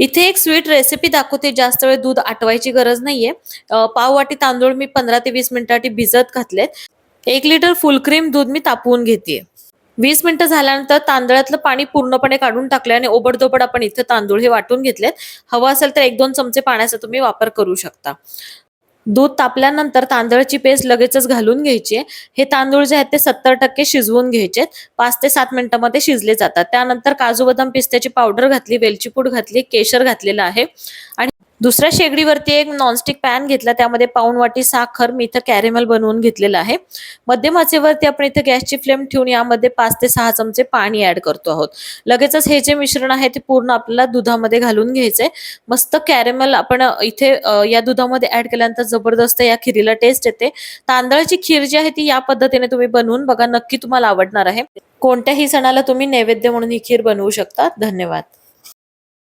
इथे एक sweet recipe दाखवते जास्त वेळ दूध आटवायची गरज नाहीये. पाववाटी पाव वाटी तांदूळ मी पंधरा ते वीस मिनिटासाठी भिजत घातलेत. एक लिटर फुल क्रीम दूध मी तापवून घेते वीस मिनिटं झाल्यानंतर तांदळातलं पाणी पूर्णपणे काढून टाकलं आणि ओबडधोबड आपण इथे तांदूळ हे वाटून घेतलेत. हवं असेल तर एक दोन चमचे पाण्याचा तुम्ही वापर करू शकता. दूध तापल्यानंतर तांदळाची पेस्ट लगेचच घालून घ्यायची आहे. हे तांदूळ जे आहेत ते सत्तर टक्के शिजवून घ्यायचे पाच ते सात मिनिटांमध्ये शिजले जातात. त्यानंतर काजू बदाम पिस्त्याची पावडर घातली वेलची पूड घातली केशर घातलेलं आहे. आणि दुसऱ्या शेगडीवरती एक नॉनस्टिक पॅन घेतला त्यामध्ये पाऊण वाटी साखर मी इथं कॅरेमल बनवून घेतलेलं आहे. मध्यम आचेवरती आपण इथं गॅसची फ्लेम ठेवून यामध्ये पाच ते सहा चमचे पाणी ऍड करतो आहोत. लगेचच हे जे मिश्रण आहे ते पूर्ण आपल्याला दुधामध्ये घालून घ्यायचंय. मस्त कॅरेमल आपण इथे या दुधामध्ये ऍड केल्यानंतर जबरदस्त या खिरीला टेस्ट येते. तांदळाची खीर जी आहे ती या पद्धतीने तुम्ही बनवून बघा नक्की तुम्हाला आवडणार आहे. कोणत्याही सणाला तुम्ही नैवेद्य म्हणून ही खीर बनवू शकता. धन्यवाद.